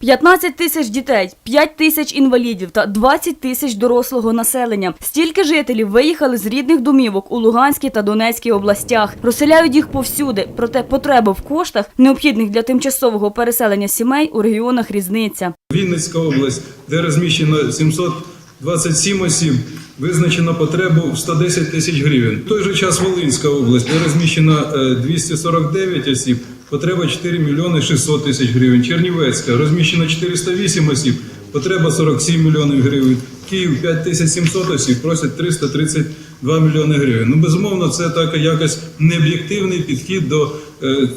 15 тисяч дітей, 5 тисяч інвалідів та 20 тисяч дорослого населення. Стільки жителів виїхали з рідних домівок у Луганській та Донецькій областях. Розселяють їх повсюди, проте потреба в коштах, необхідних для тимчасового переселення сімей, у регіонах різниця. Вінницька область, де розміщено 727 осіб, визначено потребу в 110 тисяч гривень. В той же час Волинська область, де розміщено е, 249 осіб, потреба 4 мільйони 600 тисяч гривень. Чернівецька розміщено 408 осіб, потреба 47 мільйонів гривень. Київ 5700 осіб, просять 332 мільйони гривень. Ну, безумовно, це так якось необ'єктивний підхід до е,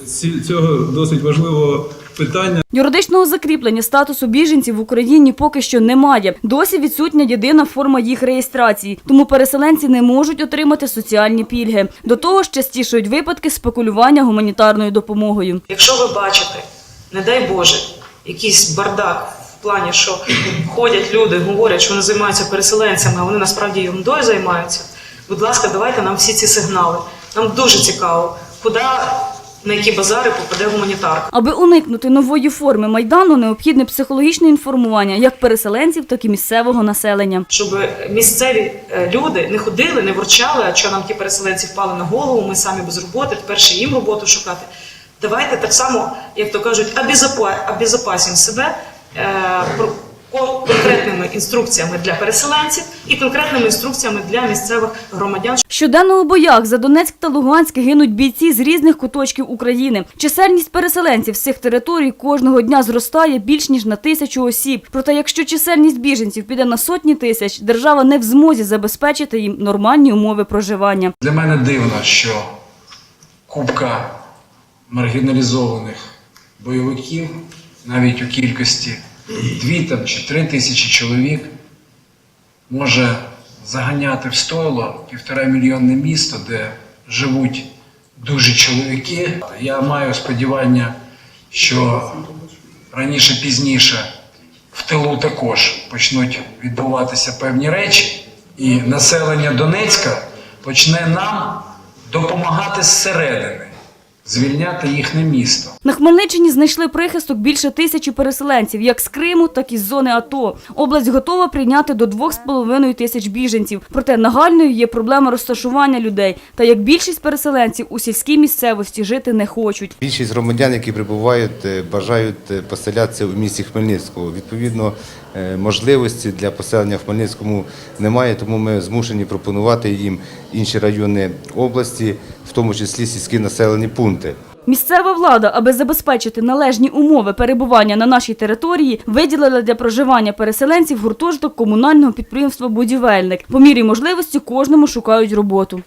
цього досить важливого питання. Юридичного закріплення статусу біженців в Україні поки що немає. Досі відсутня єдина форма їх реєстрації, тому переселенці не можуть отримати соціальні пільги. До того ж, частішають випадки спекулювання гуманітарною допомогою. Якщо ви бачите, не дай Боже, якийсь бардак в плані, що ходять люди, говорять, що вони займаються переселенцями, а вони насправді ерундою займаються. Будь ласка, давайте нам всі ці сигнали. Нам дуже цікаво, куди на які базари попаде гуманітарка. Аби уникнути нової форми майдану, необхідне психологічне інформування як переселенців, так і місцевого населення. Щоб місцеві е, люди не ходили, не ворчали, а що нам ті переселенці впали на голову, ми самі без роботи, тепер ще їм роботу шукати. Давайте так само, як то кажуть, обезопа- обезопасимо себе е, конкретними інструкціями для переселенців і конкретними інструкціями для місцевих громадян, Щоденно у боях за Донецьк та Луганськ гинуть бійці з різних куточків України. Чисельність переселенців з цих територій кожного дня зростає більш ніж на тисячу осіб. Проте, якщо чисельність біженців піде на сотні тисяч, держава не в змозі забезпечити їм нормальні умови проживання. Для мене дивно, що купка маргіналізованих бойовиків, навіть у кількості дві там чи три тисячі чоловік, може заганяти в стойло півтора мільйонне місто, де живуть дуже чоловіки. Я маю сподівання, що раніше пізніше в тилу також почнуть відбуватися певні речі, і населення Донецька почне нам допомагати зсередини, звільняти їхнє місто. На Хмельниччині знайшли прихисток більше тисячі переселенців, як з Криму, так і з зони АТО. Область готова прийняти до 2,5 тисяч біженців. Проте нагальною є проблема розташування людей. Та як більшість переселенців у сільській місцевості жити не хочуть. Більшість громадян, які прибувають, е, бажають е, поселятися в місті Хмельницького. Відповідно, е, можливості для поселення в Хмельницькому немає, тому ми змушені пропонувати їм інші райони області, в тому числі сільські населені пункти. Місцева влада, аби забезпечити належні умови перебування на нашій території, виділила для проживання переселенців гуртожиток комунального підприємства «Будівельник». По мірі можливості кожному шукають роботу.